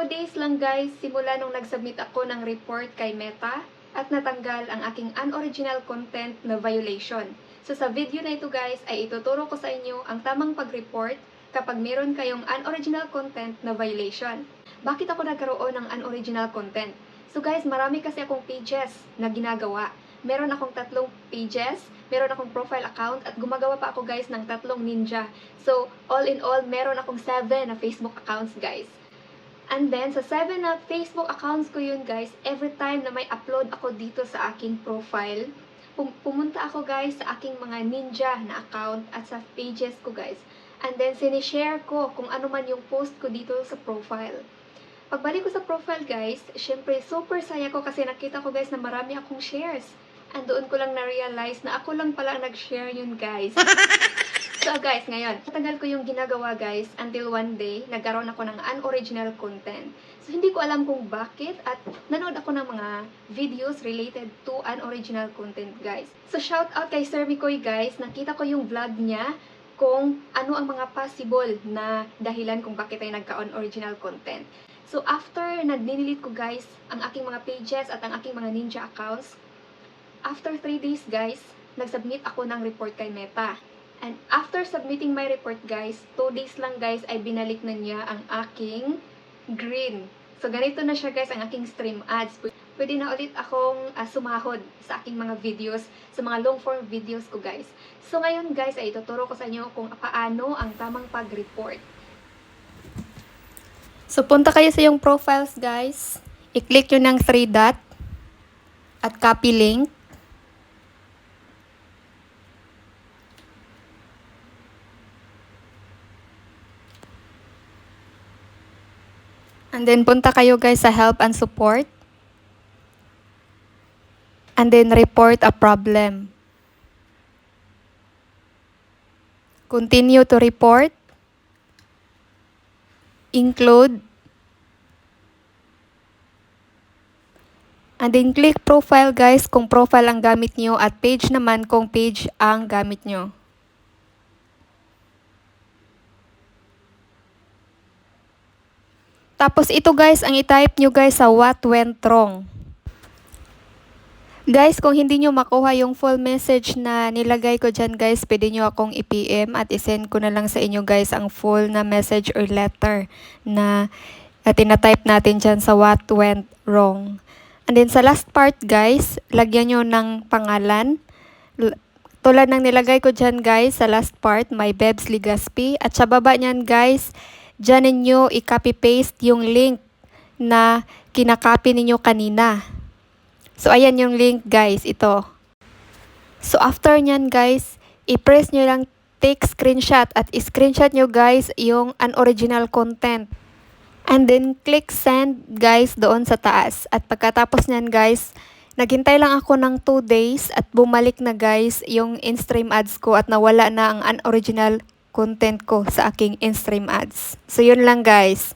Two days lang guys, simula nung nag-submit ako ng report kay Meta at natanggal ang aking unoriginal content na violation. So sa video na ito guys ay ituturo ko sa inyo ang tamang pag-report kapag meron kayong unoriginal content na violation. Bakit ako nagkaroon ng unoriginal content? So guys, marami kasi akong pages na ginagawa. Meron akong tatlong pages, meron akong profile account, at gumagawa pa ako guys ng tatlong ninja. So, all in all, meron akong seven na Facebook accounts guys. And then, sa 7 na Facebook accounts ko yun, guys, every time na may upload ako dito sa aking profile, pum- pumunta ako, guys, sa aking mga ninja na account at sa pages ko, guys. And then, sinishare ko kung ano man yung post ko dito sa profile. Pagbalik ko sa profile, guys, syempre, super saya ko kasi nakita ko, guys, na marami akong shares. And doon ko lang na-realize na ako lang pala ang nag-share yun, guys. So guys, ngayon, matagal ko yung ginagawa guys until one day, nagkaroon ako ng unoriginal content. So hindi ko alam kung bakit at nanood ako ng mga videos related to unoriginal content guys. So shout out kay Sir Mikoy guys, nakita ko yung vlog niya kung ano ang mga possible na dahilan kung bakit tayo nagka-unoriginal content. So after na dinilit ko guys ang aking mga pages at ang aking mga ninja accounts, after 3 days guys, nag-submit ako ng report kay Meta. And after submitting my report guys, 2 days lang guys ay binalik na niya ang aking green. So ganito na siya guys ang aking stream ads. Pwede na ulit akong ah, sumahod sa aking mga videos, sa mga long form videos ko guys. So ngayon guys ay ituturo ko sa inyo kung paano ang tamang pag-report. So punta kayo sa yung profiles guys. I-click nyo ng 3 dot at copy link. And then, punta kayo guys sa help and support. And then, report a problem. Continue to report. Include. And then, click profile guys kung profile ang gamit nyo at page naman kung page ang gamit nyo. Tapos ito guys, ang i-type nyo guys sa what went wrong. Guys, kung hindi nyo makuha yung full message na nilagay ko dyan guys, pwede nyo akong i-PM at isend ko na lang sa inyo guys ang full na message or letter na uh, tinatype natin dyan sa what went wrong. And then sa last part guys, lagyan nyo ng pangalan. Tulad ng nilagay ko dyan guys, sa last part, my Bebs Ligaspi. At sa baba niyan guys, dyan ninyo i-copy paste yung link na kinakopy ninyo kanina. So, ayan yung link guys, ito. So, after nyan guys, i-press nyo lang take screenshot at i-screenshot nyo guys yung unoriginal content. And then, click send guys doon sa taas. At pagkatapos nyan guys, naghintay lang ako ng 2 days at bumalik na guys yung in-stream ads ko at nawala na ang unoriginal content ko sa aking in-stream ads. So, yun lang guys.